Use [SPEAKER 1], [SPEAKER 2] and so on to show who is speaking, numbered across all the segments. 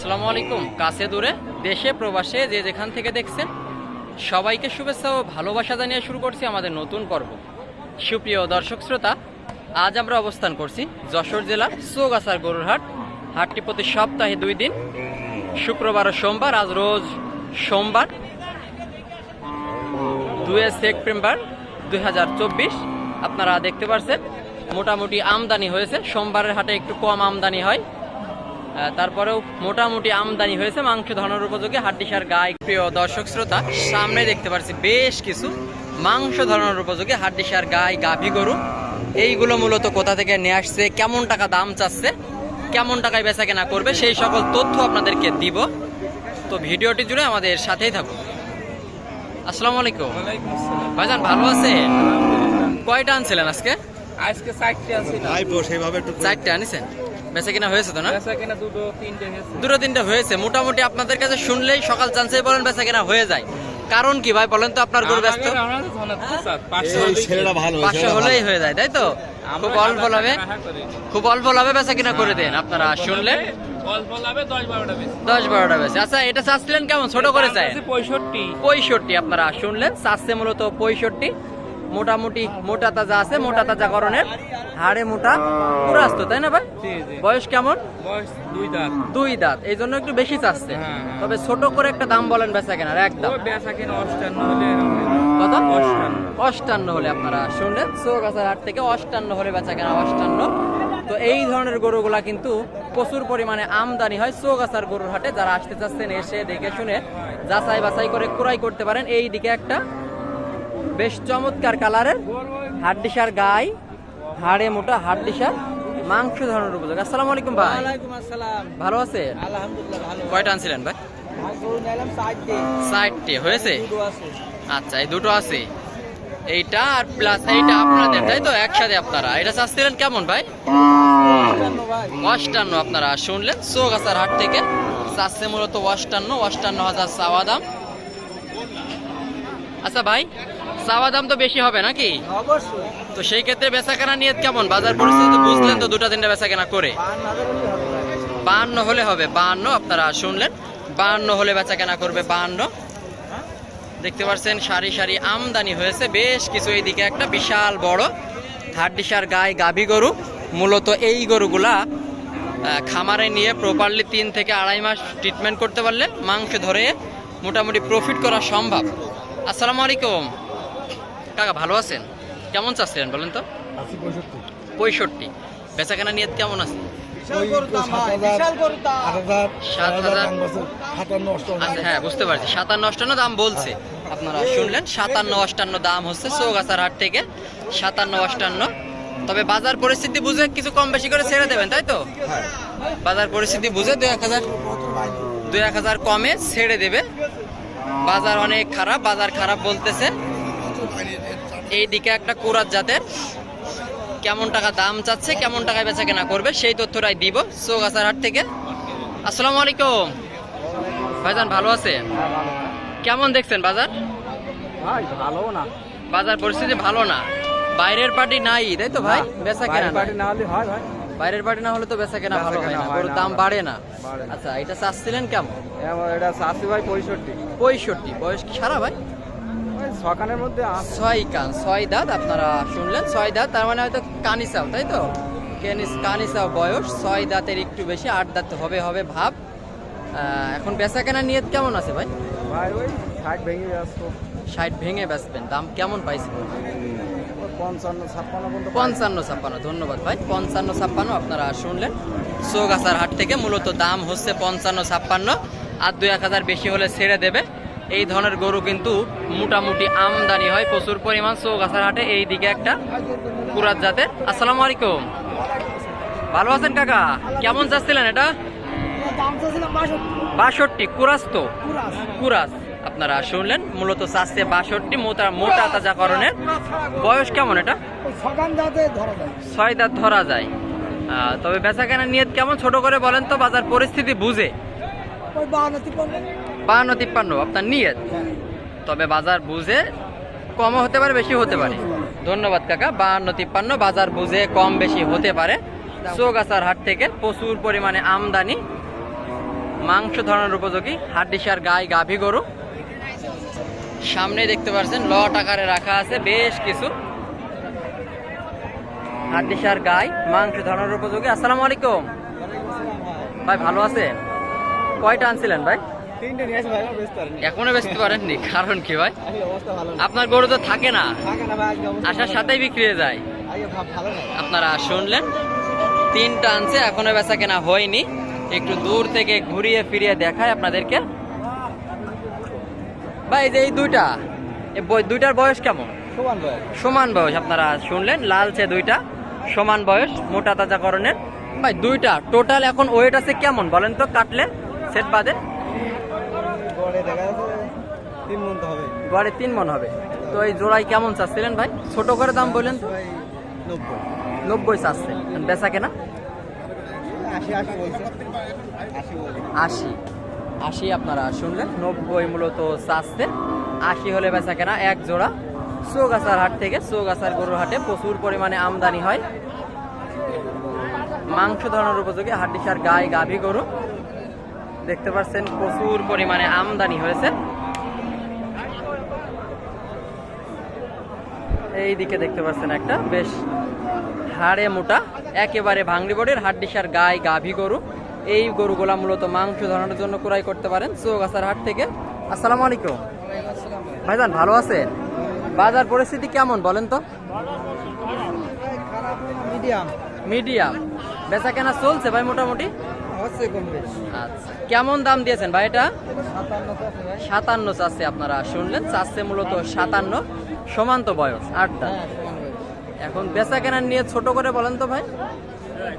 [SPEAKER 1] আসসালামু আলাইকুম। কাছে দূরে, দেশে, প্রবাসে, যে যেখান থেকে দেখছেন, সবাইকে শুভেচ্ছা ও ভালোবাসা জানিয়ে শুরু করছি আমাদের নতুন পর্ব। সুপ্রিয় দর্শক শ্রোতা, আজ আমরা অবস্থান করছি যশোর জেলার চৌগাছার গরুর হাট হাটটি প্রতি সপ্তাহে দুই দিন, শুক্রবার ও সোমবার, আজ রোজ সোমবার দুয়ে সেপ্টেম্বর দুই হাজার চব্বিশ। আপনারা দেখতে পাচ্ছেন মোটামুটি আমদানি হয়েছে। সোমবারের হাটে একটু কম আমদানি হয়। তারপরেও মোটামুটি আমদানি হয়েছে মাংস ধরানোর উপযোগী হাড্ডিসার গায়ে প্রিয় দর্শক শ্রোতা সামনে দেখতে পাচ্ছি বেশ কিছু মাংস ধরানোর উপযোগী হাড্ডিসার গায়ে গাভী গরু। এইগুলো মূলত কোথা থেকে নিয়ে আসছে কেমন টাকা দাম চাচ্ছে কেমন টাকায় বেচা কেনা করবে সেই সকল তথ্য আপনাদেরকে দিব। তো ভিডিওটি জুড়ে আমাদের সাথেই থাকুন। আসসালামু আলাইকুম। ভাইজান ভালো আছে কয়টা আনছিলেন আজকে?
[SPEAKER 2] আজকে চারটে আছে না
[SPEAKER 3] ভাইপো সেইভাবে একটু
[SPEAKER 1] চারটে আনিছেন? বেচা কিনা হয়েছে তো না?
[SPEAKER 2] দুটো তিনটে হয়েছে।
[SPEAKER 1] দুটো তিনটে হয়েছে। মোটামুটি আপনাদের কাছে শুনলেই সকাল চান্সেই বলেন বেচা কেনা হয়ে যায়। কারণ কি ভাই বলেন তো আপনার গরু ব্যস্ত?
[SPEAKER 2] প্রসাদ, পাঁচশো হলেই
[SPEAKER 1] হয়ে যায় তাই তো? খুব অল্প লাভে খুব অল্প লাভে বেচা কিনা করে দেন আপনারা শুনলেন
[SPEAKER 2] অল্প দশ বারোটা
[SPEAKER 1] দশ বারোটা বেশি আচ্ছা এটা চাচ্ছিলেন কেমন? ছোট করে চাই।
[SPEAKER 2] পঁয়ষট্টি।
[SPEAKER 1] পঁয়ষট্টি আপনারা শুনলেন চাচ্ছে মূলত পঁয়ষট্টি। মোটামুটি মোটা তাজা আছে মোটা তাজা করণের হাড়ে মোটা পুরো আসতো তাই না ভাই? বয়স কেমন?
[SPEAKER 2] দুই দাঁত।
[SPEAKER 1] দুই দাঁত এই জন্য একটু বেশি চাচ্ছে।
[SPEAKER 2] হ্যাঁ, হ্যাঁ।
[SPEAKER 1] তবে ছোট করে একটা দাম বলেন বেচা কেনার একদম।
[SPEAKER 2] বেচা কিনা অষ্টান্ন হলে
[SPEAKER 1] কত?
[SPEAKER 2] অষ্টান্ন।
[SPEAKER 1] হলে আপনারা শুনলেন। চৌগাছার হাট থেকে অষ্টান্ন হলে বেচা কেনা অষ্টান্ন। তো এই ধরনের গরুগুলা কিন্তু প্রচুর পরিমাণে আমদানি হয় চৌগাছার গরুর হাটে। যারা আসতে চাচ্ছেন এসে দেখে শুনে যাচাই বাছাই করে ক্রয় করতে পারেন। এই দিকে একটা বেশ চমৎকার কালারের হাড্ডিসার গাই হাড়ে মোটা হাড্ডিসার মাংস ধরনের উপযোগ। আসসালামু আলাইকুম ভাই। ভালো আছে
[SPEAKER 4] আলহামদুলিল্লাহ ভালো।
[SPEAKER 1] কয়টা আনছিলেন ভাই? ষাটটি। হয়েছে? আচ্ছা এই দুটো আছে। এইটা আর প্লাস এইটা আপনাদের তাই তো? একসাথে আপনারা। এটা চাচ্ছিলেন কেমন ভাই?
[SPEAKER 4] ভাই।
[SPEAKER 1] অষ্টান্ন আপনারা। শুনলেন? চৌগাছার হাট থেকে চাচ্ছে মূলত অষ্টান্ন অষ্টান্ন হাজার চাওয়া দাম। আচ্ছা ভাই চাওয়া দাম তো বেশি হবে নাকি?
[SPEAKER 4] অবশ্যই।
[SPEAKER 1] তো সেই ক্ষেত্রে বেচা কেনা নিয়ে কেমন? বাজার পরিস্থিতি বুঝলেন তো দুটা তিনটা বেচা কেনা করে।
[SPEAKER 4] বান্ন হলে হবে।
[SPEAKER 1] বাহান্ন হলে হবে বাহান্ন আপনারা শুনলেন। বাহান্ন হলে বেচা কেনা করবে বাহান্ন দেখতে পাচ্ছেন সারি সারি আমদানি হয়েছে বেশ কিছু এইদিকে একটা বিশাল বড় হাড্ডিসার গায়ে গাভী গরু। মূলত এই গরুগুলা খামারে নিয়ে প্রপারলি তিন থেকে আড়াই মাস ট্রিটমেন্ট করতে পারলে মাংস ধরে মোটামুটি প্রফিট করা সম্ভব। আসসালামু আলাইকুম। কাকা ভালো আছেন? কেমন চাচ্ছিলেন বলেন তো?
[SPEAKER 3] পঁয়ষট্টি।
[SPEAKER 1] পঁয়ষট্টি। বেচা কেনা নিয়ে কেমন আছে আচ্ছা হ্যাঁ বুঝতে পারছি। সাতান্ন অষ্টান্ন দাম বলছে। আপনারা শুনলেন সাতান্ন অষ্টান্ন দাম হচ্ছে চৌগাছার হাট থেকে। সাতান্ন অষ্টান্ন। তবে বাজার পরিস্থিতি বুঝে কিছু কম বেশি করে ছেড়ে দেবেন তাই তো?
[SPEAKER 3] হ্যাঁ।
[SPEAKER 1] বাজার পরিস্থিতি বুঝে দু এক হাজার দু এক হাজার কমে ছেড়ে দেবে। বাজার অনেক খারাপ বাজার খারাপ বলতেছে। এই দিকে একটা কুরাত জাতের। কেমন টাকা দাম চাচ্ছে কেমন টাকায় বেচা কেনা করবে সেই তথ্যটাই দিব চৌগাছার হাট থেকে। আসসালামু আলাইকুম। ভাইজান ভালো আছে কেমন দেখছেন বাজার?
[SPEAKER 4] ভাই ভালো না।
[SPEAKER 1] বাজার পরিস্থিতি ভালো না? বাইরের পার্টি নাই তাই তো ভাই? বেচা কেনা
[SPEAKER 4] পার্টি না হলে হয় ভাই।
[SPEAKER 1] বাইরের পার্টি না হলে তো বেচা কেনা ভালো হয় না গরুর দাম বাড়ে না। আচ্ছা এটা চাচ্ছিলেন কেমন?
[SPEAKER 4] এটা চাষি ভাই পঁয়ষট্টি।
[SPEAKER 1] পঁয়ষট্টি বয়স কি সারা ভাই?
[SPEAKER 4] ওই ছখানের মধ্যে আছে
[SPEAKER 1] ছয় কান ছয় দাঁত আপনারা শুনলেন? ছয় দাঁত তার মানে হয়তো কানিসাও তাই তো? কেনিস কানিসাও বয়স ছয় দাঁতের একটু বেশি আট দাঁত হবে হবে ভাব। এখন বেচা কেনা নিয়ত কেমন আছে ভাই?
[SPEAKER 4] ভাই ওই ষাট ভেঙে আসতো
[SPEAKER 1] ষাট ভেঙে বেচবেন দাম কেমন পাইছে?
[SPEAKER 4] পঞ্চান্ন ছাপ্পান্ন
[SPEAKER 1] পঞ্চান্ন ছাপ্পান্ন ধন্যবাদ ভাই। পঞ্চান্ন ছাপ্পান্ন আপনারা শুনলেন। চৌগাছার হাট থেকে মূলত দাম হচ্ছে পঞ্চান্ন ছাপ্পান্ন। আর দু এক হাজার বেশি হলে ছেড়ে দেবে। এই ধরনের গরু কিন্তু মোটামুটি আমদানি হয়, প্রচুর পরিমাণ চৌগাছার হাটে। এই দিকে একটা কুরাত জাতের। আসসালামু আলাইকুম। ভালো আছেন কাকা? কেমন যাচ্ছিলেন এটা?
[SPEAKER 4] বাষট্টি,
[SPEAKER 1] কুরাস তো? কুরাস। আপনারা শুনলেন, মূলত চাচ্ছে বাষট্টি, মোটা মোটা তাজা করণের বয়স কেমন এটা? ছয় দাঁত ধরা যায়। তবে বেচা কেনার নিয়ত কেমন? ছোট করে বলেন তো, বাজার পরিস্থিতি বুঝে।
[SPEAKER 4] বাহান্ন, তিপ্পান্ন,
[SPEAKER 1] আপনার নিয়ত। তবে বাজার বুঝে কমও হতে পারে বেশি হতে পারে। ধন্যবাদ কাকা, বাহান্ন, তিপ্পান্ন, বাজার বুঝে কম, বেশি হতে পারে। চৌগাছার হাট থেকে প্রচুর পরিমাণে আমদানি। মাংস ধরানোর উপযোগী, হাড্ডিসার গাই, গাভী গরু। সামনে দেখতে পাচ্ছেন লট আকারে রাখা আছে বেশ কিছু। হাড্ডিসার গাই, মাংস ধরানোর উপযোগী। আসসালামু আলাইকুম। ভাই, ভালো আছেন? কয়টা আনছিলেন ভাই? এখনও বেচতে পারেননি? কারণ কি ভাই? আপনার গরু তো থাকে না। আসার সাথেই বিক্রি হয়ে যায়। আপনারা শুনলেন তিনটা আনছে এখনও বেচা কেনা হয়নি। একটু দূর থেকে ঘুরিয়ে ফিরিয়ে দেখায় আপনাদেরকে। ভাই এই যে এই দুইটা দুইটার বয়স কেমন?
[SPEAKER 4] সমান
[SPEAKER 1] বয়স। আপনারা শুনলেন লালচে দুইটা সমান বয়স মোটা তাজা করণের। ভাই দুইটা টোটাল এখন ওয়েট আছে কেমন? বলেন তো কাটলে সেট বাদে।
[SPEAKER 4] গড়ে তিন মন হবে।
[SPEAKER 1] তো এই জোড়াই কেমন চাচ্ছিলেন ভাই? ছোট করে দাম বললেন তো?
[SPEAKER 4] নব্বই
[SPEAKER 1] চাচ্ছে। বেচা কেনা?
[SPEAKER 4] আশি। আশি
[SPEAKER 1] আপনারা শুনলেন, নব্বই মূলত চাচ্ছে। আশি হলে বেচা কেনা এক জোড়া। চৌগাছার হাট থেকে, চৌগাছার গরুর হাটে প্রচুর পরিমাণে আমদানি হয়। মাংস ধরানোর উপযোগী হাড্ডিসার গায়ে গাভী গরু। দেখতে পাচ্ছেন প্রচুর পরিমাণে আমদানি হয়েছে। এই দিকে দেখতে পাচ্ছেন একটা বেশ হাড়ে মোটা একেবারে ভাঙড়ি বডির হাড্ডিসার গায়ে গাভী গরু। এই গরুগুলা মূলত মাংস ধরানোর জন্য ক্রয় করতে পারেন চৌগাছার হাট থেকে। আসসালামু আলাইকুম। ভাইজান ভালো আছেন? বাজার পরিস্থিতি কেমন বলেন তো?
[SPEAKER 4] মিডিয়াম।
[SPEAKER 1] মিডিয়াম। বেচা কেনা চলছে ভাই মোটামুটি?
[SPEAKER 4] হচ্ছে কম বেশ।
[SPEAKER 1] আচ্ছা কেমন দাম দিয়েছেন ভাই এটা?
[SPEAKER 4] সাতান্ন
[SPEAKER 1] চাচ্ছে আপনারা শুনলেন? চাচ্ছে মূলত সাতান্ন সমান তো বয়স আটটা
[SPEAKER 4] হ্যাঁ
[SPEAKER 1] এখন বেচা কেনা নিয়ে ছোট করে বলেন তো ভাই।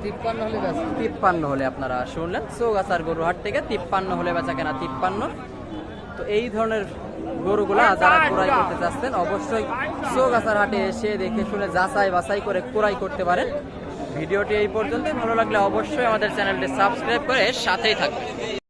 [SPEAKER 4] তিপ্পান্ন হলে
[SPEAKER 1] তিপ্পান্ন হলে আপনারা শুনলেন? চৌগাছার গরু হাট থেকে তিপ্পান্ন হলে বেচা কেনা তিপ্পান্ন। তো এই ধরনের গরুগুলা যারা ক্রয় করতে চাচ্ছেন অবশ্যই চৌগাছার হাটে এসে দেখে শুনে যাচাই বাছাই করে ক্রয় করতে পারেন। ভিডিওটি এই পর্যন্তই। ভালো লাগলে অবশ্যই আমাদের চ্যানেলটি সাবস্ক্রাইব করে সাথেই থাকবেন।